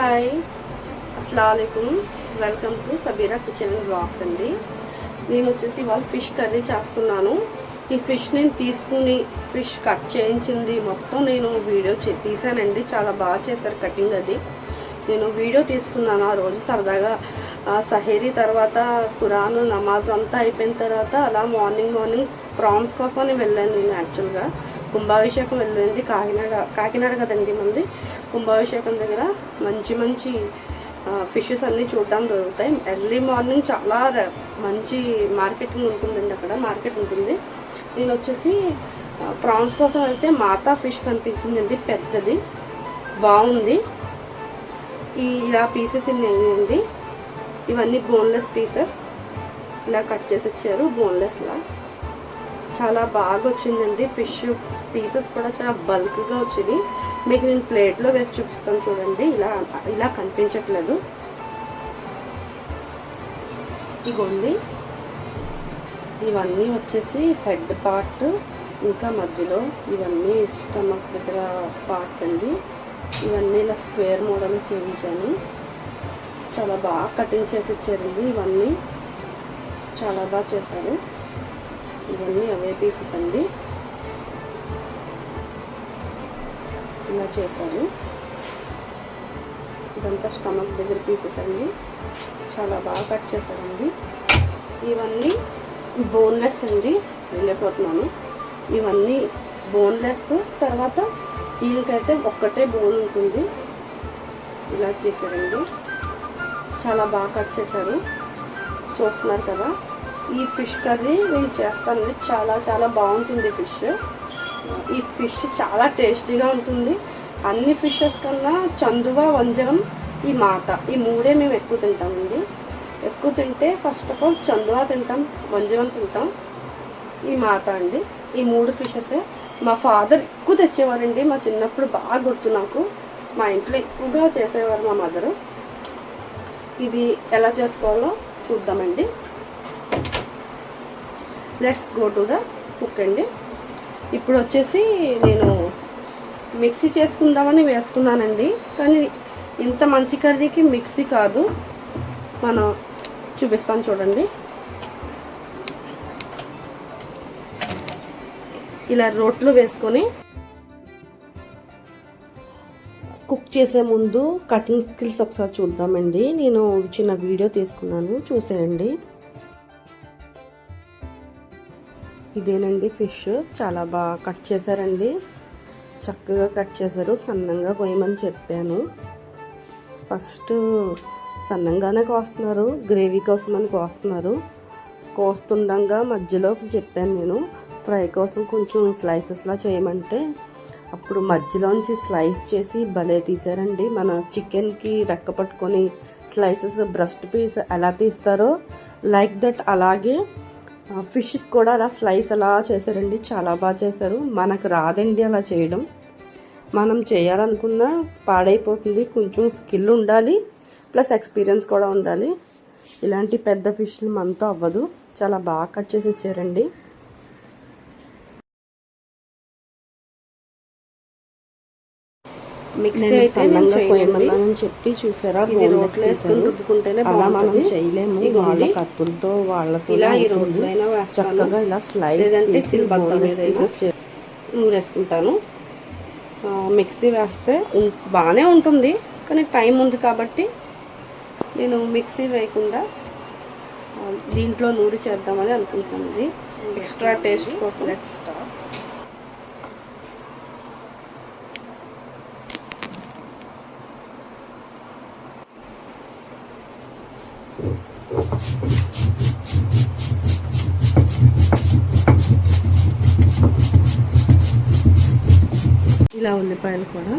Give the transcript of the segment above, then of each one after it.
Hi. అస్సలం welcome to Sabira kitchen blogs అండి. నేను వచ్చేసి ఇవాళ ఫిష్ కర్రీ చేస్తున్నాను. ఈ ఫిష్ నేను తీసుకుని ఫిష్ కట్ చేయించింది మొత్తం నేను వీడియో చే- తీసానండి. చాలా బాగా చేశారు కటింగ్ అది. నేను వీడియో తీసుకున్నాను ఆ రోజు సరదాగా. సహేరీ తర్వాత ఖురాన్ నమాజ్ అంతా అయిపోయిన తర్వాత అలా మార్నింగ్ మార్నింగ్ ప్రాన్స్ కోసం నేను వెళ్ళాను నేను యాక్చువల్గా. కుంభాభిషేకం వెళ్ళింది. కాకినాడ కాకినాడ కదండి మంది కుంభాభిషేకం దగ్గర మంచి మంచి ఫిషెస్ అన్నీ చూడడం దొరుకుతాయి. ఎర్లీ మార్నింగ్ చాలా మంచి మార్కెటింగ్ ఉంటుందండి అక్కడ. మార్కెట్ ఉంటుంది. నేను వచ్చేసి ప్రాన్స్ కోసం వెళ్తే మాతా ఫిష్ కనిపించిందండి. పెద్దది. బాగుంది. ఈ ఇలా పీసెస్ ఇన్ని ఇవన్నీ బోన్లెస్ పీసెస్ ఇలా కట్ చేసి ఇచ్చారు. బోన్లెస్లా చాలా బాగా వచ్చిందండి ఫిష్ పీసెస్ కూడా చాలా బల్క్గా వచ్చింది. మీకు నేను ప్లేట్లో వేసి చూపిస్తాను చూడండి. ఇలా ఇలా కనిపించట్లేదు. ఇగోండి ఇవన్నీ వచ్చేసి హెడ్ పార్ట్ ఇంకా మధ్యలో ఇవన్నీ స్టమక్ దగ్గర పార్ట్స్ అండి. ఇవన్నీ ఇలా స్క్వేర్ మోడల్ చేయించాను. చాలా బాగా కటింగ్ చేసి ఇచ్చారండి ఇవన్నీ. చాలా బాగా చేశారు. ఇవన్నీ అవే పీసెస్ అండి. ఇలా చేశారు ఇదంతా స్టమక్ దగ్గర పీసెస్ అండి. చాలా బాగా కట్ చేశారండి. ఇవన్నీ బోన్లెస్ అండి. వెళ్ళిపోతున్నాను. ఇవన్నీ బోన్లెస్ తర్వాత దీనికైతే ఒక్కటే బోన్ ఉంటుంది. ఇలా చేశారండి. చాలా బాగా కట్ చేశారు. చూస్తున్నారు కదా? ఈ ఫిష్ కర్రీ నేను చేస్తానండి చాలా చాలా బాగుంటుంది ఫిష్. ఈ ఫిష్ చాలా టేస్టీగా ఉంటుంది. అన్ని ఫిషెస్ కన్నా చందువ వంజరం ఈ మాత ఈ మూడే మేము ఎక్కువ తింటామండి ఎక్కువ తింటే ఫస్ట్ ఆఫ్ ఆల్ చందువ తింటాం వంజరం తింటాం. ఈ మాత అండి. ఈ మూడు ఫిషెసే మా ఫాదర్ ఎక్కువ తెచ్చేవారండి. మా చిన్నప్పుడు బాగా గుర్తు నాకు. మా ఇంట్లో ఎక్కువగా చేసేవారు మా మదరు. ఇది ఎలా చేసుకోవాలో చూద్దామండి. Let's go to the cook అండి. ఇప్పుడు వచ్చేసి నేను మిక్సీ చేసుకుందామని వేసుకున్నానండి. కానీ ఇంత మంచి కర్రీకి మిక్సీ కాదు. మనం చూపిస్తాను చూడండి. ఇలా రోట్లో వేసుకొని కుక్ చేసే ముందు కటింగ్ స్కిల్స్ ఒకసారి చూద్దామండి. నేను చిన్న వీడియో తీసుకున్నాను. చూసేయండి. ఇదేనండి ఫిష్. చాలా బాగా కట్ చేశారండి. చక్కగా కట్ చేశారు. సన్నంగా కోయమని చెప్పాను. ఫస్ట్ సన్నంగానే కోస్తున్నారు. గ్రేవీ కోసం అని కోస్తున్నారు. కోస్తుండగా మధ్యలో చెప్పాను నేను ఫ్రై కోసం కొంచెం స్లైసెస్లా చేయమంటే అప్పుడు మధ్యలోంచి స్లైస్ చేసి భలే తీసారండి. మన చికెన్కి రెక్క పట్టుకొని స్లైసెస్ బ్రెస్ట్ పీస్ ఎలా తీస్తారో లైక్ దట్ అలాగే ఫిష్కి కూడా అలా స్లైస్ అలా చేశారండి. చాలా బాగా చేశారు. మనకు రాదండి అలా చేయడం. మనం చేయాలనుకున్నా పాడైపోతుంది. కొంచెం స్కిల్ ఉండాలి. ప్లస్ ఎక్స్పీరియన్స్ కూడా ఉండాలి. ఇలాంటి పెద్ద ఫిష్లు మనతో అవ్వదు. చాలా బాగా కట్ చేసి ఇచ్చారండి. మిక్సీ అయితే సన్నంగా. కోయమన్నానని చెప్పి చూసారా? బోన్లెస్ అలా మనం. చేయలేము. వాళ్ళ కత్తులతో వాళ్ళతో ఇలా ఈ చక్కగా ఇలా స్లైస్ తీసి బోన్లెస్ పీసెస్ నూరేసుకుంటాను. మిక్సీ వేస్తే బాగానే ఉంటుంది. కానీ టైం ఉంది కాబట్టి నేను మిక్సీ వేయకుండా దీంట్లో నూరి చేద్దామని అనుకుంటున్నాను ఇది. ఎక్స్ట్రా టేస్ట్ కోసం. ఎక్స్ట్రా ఇలా ఉల్లిపాయలు కూడా.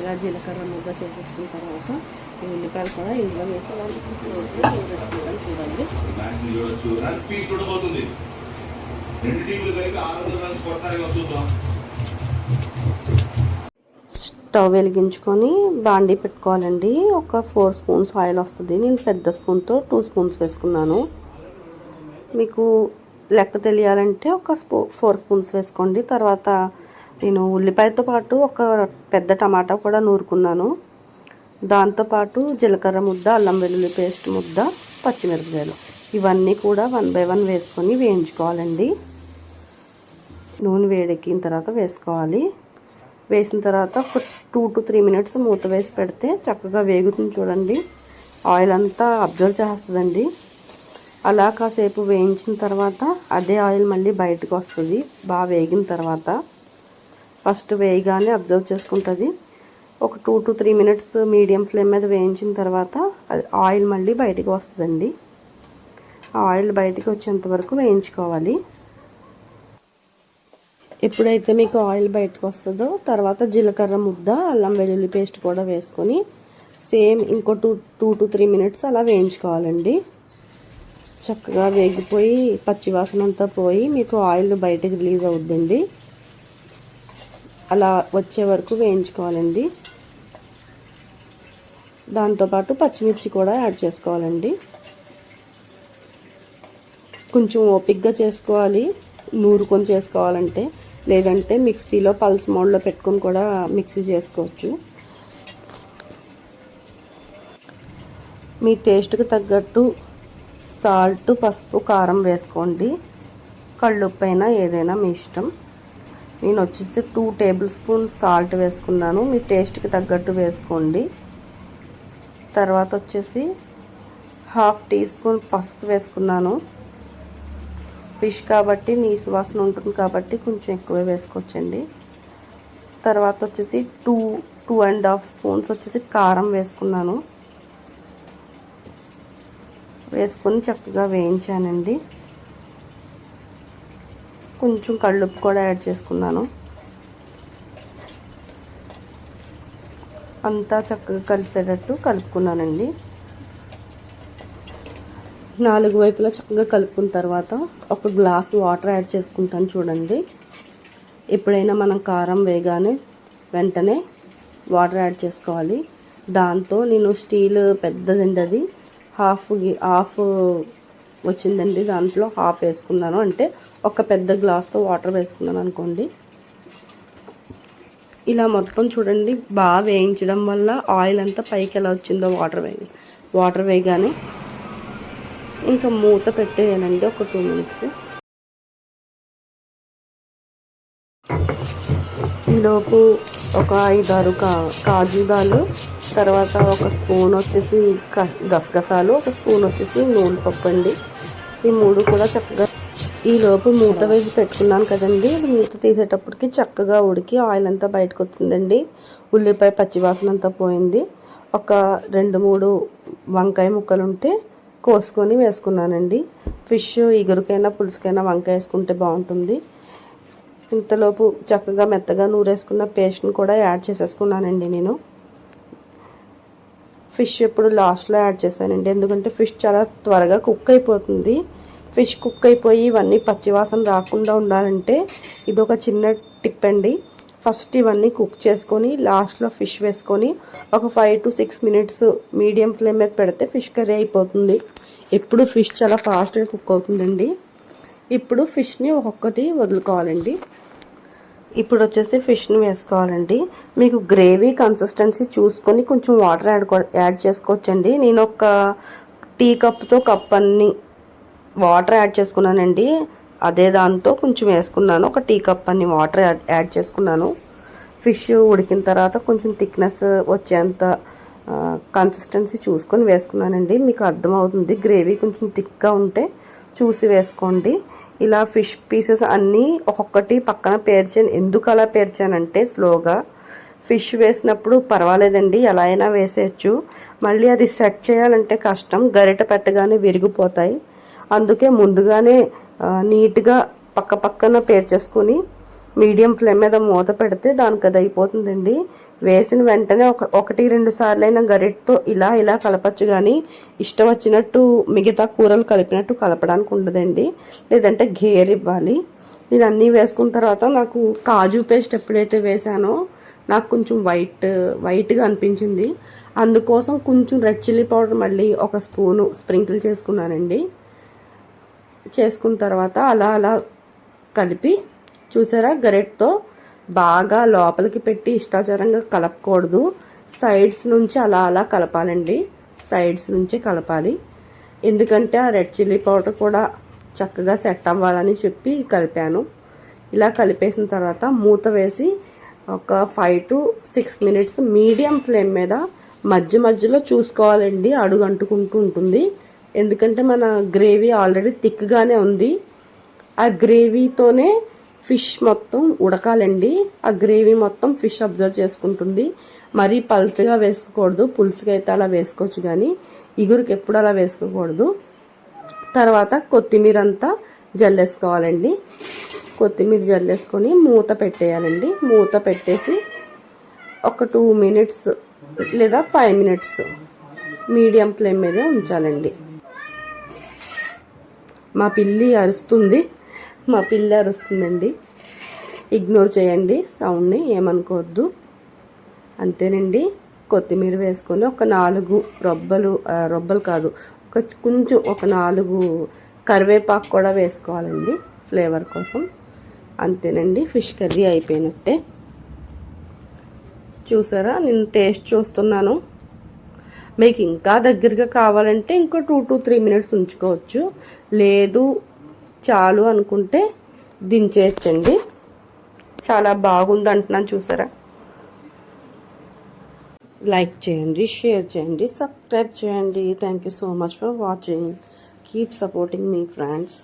ఇలా జీలకర్ర ముద్ద చేసేసుకున్న తర్వాత ఈ ఉల్లిపాయలు కూడా ఇందులో వేసి వేసుకుంటాను చూడండి స్టవ్ వెలిగించుకొని బాండీ పెట్టుకోవాలండి. ఒక ఫోర్ స్పూన్స్ ఆయిల్ వస్తుంది. నేను పెద్ద స్పూన్తో టూ స్పూన్స్ వేసుకున్నాను. మీకు లెక్క తెలియాలంటే ఒక స్పూ ఫోర్ స్పూన్స్ వేసుకోండి. తర్వాత నేను ఉల్లిపాయతో పాటు ఒక పెద్ద టమాటా కూడా నూరుకున్నాను. దాంతోపాటు జీలకర్ర ముద్ద అల్లం వెల్లుల్లి పేస్ట్ ముద్ద పచ్చిమిరపకాయలు. ఇవన్నీ కూడా వన్ బై వన్ వేసుకొని వేయించుకోవాలండి. నూనె వేడెక్కిన తర్వాత వేసుకోవాలి. వేసిన తర్వాత ఒక టూ టు త్రీ మినిట్స్ మూత వేసి పెడితే చక్కగా వేగుతుంది చూడండి. ఆయిల్ అంతా అబ్జర్వ్ చేస్తుందండి. అలా కాసేపు వేయించిన తర్వాత అదే ఆయిల్ మళ్ళీ బయటకు వస్తుంది. బాగా వేగిన తర్వాత ఫస్ట్ వేయగానే అబ్జర్వ్ చేసుకుంటుంది. ఒక two to three minutes medium flame మీద వేయించిన తర్వాత అది ఆయిల్ మళ్ళీ బయటకు వస్తుందండి. ఆయిల్ బయటకు వచ్చేంత వరకు వేయించుకోవాలి. ఎప్పుడైతే మీకు ఆయిల్ బయటకు వస్తుందో తర్వాత జీలకర్ర ముద్ద అల్లం వెల్లుల్లి పేస్ట్ కూడా వేసుకొని సేమ్ ఇంకో two two to three minutes అలా వేయించుకోవాలండి. చక్కగా వేగిపోయి పచ్చివాసన అంతా పోయి మీకు ఆయిల్ బయటకు రిలీజ్ అవుద్దండి. అలా వచ్చే వరకు వేయించుకోవాలండి. దాంతోపాటు పచ్చిమిర్చి కూడా యాడ్ చేసుకోవాలండి. కొంచెం ఓపిక్గా చేసుకోవాలి. నూరుకొని చేసుకోవాలంటే లేదంటే మిక్సీలో పల్స్ మోడ్లో పెట్టుకొని కూడా మిక్సీ చేసుకోవచ్చు. మీ టేస్ట్కి తగ్గట్టు సాల్ట్ పసుపు కారం వేసుకోండి. కళ్ళుప్పు అయినా ఏదైనా మీ ఇష్టం. నేను వచ్చేసి టూ టేబుల్ స్పూన్ సాల్ట్ వేసుకున్నాను. మీ టేస్ట్కి తగ్గట్టు వేసుకోండి. తర్వాత వచ్చేసి హాఫ్ టీ స్పూన్ పసుపు వేసుకున్నాను. ఫిష్ కాబట్టి నీ సువాసన ఉంటుంది కాబట్టి కొంచెం ఎక్కువే వేసుకోవచ్చండి. తర్వాత వచ్చేసి two two and half spoons వచ్చేసి కారం వేసుకున్నాను. వేసుకొని చక్కగా వేయించానండి. కొంచెం కళ్ళుప్పు కూడా యాడ్ చేసుకున్నాను. అంతా చక్కగా కలిసేటట్టు కలుపుకున్నానండి. నాలుగు వైపులా చక్కగా కలుపుకున్న తర్వాత ఒక గ్లాస్ వాటర్ యాడ్ చేసుకుంటాను చూడండి. ఎప్పుడైనా మనం కారం వేగానే వెంటనే వాటర్ యాడ్ చేసుకోవాలి. దాంతో నేను స్టీల్ పెద్దదండి అది. హాఫ్ హాఫ్ వచ్చిందండి. దాంట్లో హాఫ్ వేసుకున్నాను. అంటే ఒక పెద్ద గ్లాస్తో వాటర్ వేసుకున్నాను అనుకోండి. ఇలా మొత్తం చూడండి. బాగా వేయించడం వల్ల ఆయిల్ అంతా పైకి ఎలా వచ్చిందో వాటర్ వేయ వాటర్ వేయగానే ఇంకా మూత పెట్టేయాలండి. ఒక టూ మినిట్స్. ఈలోపు ఒక ఐదారు కా కాజుదాలు తర్వాత ఒక స్పూన్ వచ్చేసి క- గసగసాలు ఒక స్పూన్ వచ్చేసి నూనె పప్పు అండి ఈ మూడు కూడా చక్కగా ఈలోపు మూత వేసి పెట్టుకున్నాను కదండి. అది మూత తీసేటప్పటికి చక్కగా ఉడికి ఆయిల్ అంతా బయటకు వచ్చిందండి. ఉల్లిపాయ పచ్చివాసన అంతా పోయింది. ఒక రెండు మూడు వంకాయ ముక్కలు ఉంటే కోసుకొని వేసుకున్నానండి. ఫిష్ ఇగురుకైనా పులుసుకైనా వంకాయ వేసుకుంటే బాగుంటుంది. ఇంతలోపు చక్కగా మెత్తగా నూరేసుకున్న పేస్ట్ని కూడా యాడ్ చేసేసుకున్నానండి నేను. ఫిష్ ఎప్పుడు లాస్ట్లో యాడ్ చేశానండి. ఎందుకంటే ఫిష్ చాలా త్వరగా కుక్ అయిపోతుంది. ఫిష్ కుక్ అయిపోయి ఇవన్నీ పచ్చివాసన రాకుండా ఉండాలంటే ఇది ఒక చిన్న టిప్ అండి. ఫస్ట్ ఇవన్నీ కుక్ చేసుకొని లాస్ట్లో ఫిష్ వేసుకొని ఒక five to six minutes medium flame మీద పెడితే ఫిష్ కర్రీ అయిపోతుంది. ఎప్పుడు ఫిష్ చాలా ఫాస్ట్గా కుక్ అవుతుందండి. ఇప్పుడు ఫిష్ని ఒక్కొక్కటి వదులుకోవాలండి. ఇప్పుడు వచ్చేసి ఫిష్ని వేసుకోవాలండి. మీకు గ్రేవీ కన్సిస్టెన్సీ చూసుకొని కొంచెం వాటర్ యాడ్ యాడ్ చేసుకోవచ్చండి. నేను ఒక టీ కప్తో కప్ అన్ని వాటర్ యాడ్ చేసుకున్నానండి. అదే దాంతో కొంచెం వేసుకున్నాను. ఒక టీ కప్ అన్ని వాటర్ యాడ్ యాడ్ చేసుకున్నాను. ఫిష్ ఉడికిన తర్వాత కొంచెం థిక్నెస్ వచ్చేంత కన్సిస్టెన్సీ చూసుకొని వేసుకున్నానండి. మీకు అర్థమవుతుంది. గ్రేవీ కొంచెం థిక్గా ఉంటే చూసి వేసుకోండి. ఇలా ఫిష్ పీసెస్ అన్నీ ఒక్కొక్కటి పక్కన పేర్చాను. ఎందుకు అలా పేర్చానంటే స్లోగా ఫిష్ వేసినప్పుడు పర్వాలేదండి ఎలా అయినా వేసేయచ్చు. మళ్ళీ అది సెట్ చేయాలంటే కష్టం గరిట పెట్టగానే విరిగిపోతాయి. అందుకే ముందుగానే నీట్గా పక్క పక్కన పేర్చేసుకుని మీడియం ఫ్లేమ్ మీద మూత పెడితే దానికి అది అయిపోతుందండి. వేసిన వెంటనే ఒక ఒకటి రెండు సార్లు అయినా గరిటతో ఇలా ఇలా కలపచ్చు కానీ ఇష్టం వచ్చినట్టు మిగతా కూరలు కలిపినట్టు కలపడానికి ఉండదండి. లేదంటే గేర్ ఇవ్వాలి. నేను అన్నీ వేసుకున్న తర్వాత నాకు కాజు పేస్ట్ ఎప్పుడైతే వేసానో నాకు కొంచెం వైట్ వైట్గా అనిపించింది. అందుకోసం కొంచెం రెడ్ చిల్లీ పౌడర్ మళ్ళీ ఒక స్పూను స్ప్రింకిల్ చేసుకున్నానండి. చేసుకున్న తర్వాత అలా అలా కలిపి చూసారా? గరెట్తో బాగా లోపలికి పెట్టి ఇష్టాచారంగా కలపకూడదు. సైడ్స్ నుంచి అలా అలా కలపాలండి. సైడ్స్ నుంచి కలపాలి. ఎందుకంటే ఆ రెడ్ చిల్లీ పౌడర్ కూడా చక్కగా సెట్ అవ్వాలని చెప్పి కలిపాను. ఇలా కలిపేసిన తర్వాత మూత వేసి ఒక five to six minutes medium flame మీద మధ్య మధ్యలో చూసుకోవాలండి. అడుగు అంటుకుంటూ ఉంటుంది. ఎందుకంటే మన గ్రేవీ ఆల్రెడీ థిక్గానే ఉంది. ఆ గ్రేవీతోనే ఫిష్ మొత్తం ఉడకాలండి. ఆ గ్రేవీ మొత్తం ఫిష్ అబ్జర్వ్ చేసుకుంటుంది. మరీ పల్చగా వేసుకోకూడదు. పులుసుగా అయితే అలా వేసుకోవచ్చు కానీ ఇగురికి ఎప్పుడు అలా వేసుకోకూడదు. తర్వాత కొత్తిమీర అంతా జల్లేసుకోవాలండి. కొత్తిమీర జల్లేసుకొని మూత పెట్టేయాలండి. మూత పెట్టేసి ఒక టూ మినిట్స్ లేదా ఫైవ్ మినిట్స్ మీడియం ఫ్లేమ్ మీద ఉంచాలండి. మా పిల్లి అరుస్తుంది. మా పిల్ల అరుస్తుందండి ఇగ్నోర్ చేయండి సౌండ్ని ఏమనుకోవద్దు. అంతేనండి. కొత్తిమీర వేసుకొని ఒక నాలుగు రొబ్బలు రొబ్బలు కాదు ఒక కొంచెం ఒక నాలుగు కరివేపాకు కూడా వేసుకోవాలండి ఫ్లేవర్ కోసం. అంతేనండి ఫిష్ కర్రీ అయిపోయినట్టే. చూసారా? నేను టేస్ట్ చూస్తున్నాను. మీకు ఇంకా దగ్గరగా కావాలంటే ఇంకో టూ టు త్రీ మినిట్స్ ఉంచుకోవచ్చు. లేదు చాలు అనుకుంటే దించేయచ్చండి. చాలా బాగుంది అంటున్నాను చూసారా? లైక్ చేయండి షేర్ చేయండి సబ్స్క్రైబ్ చేయండి. Thank you so much for watching keep supporting me friends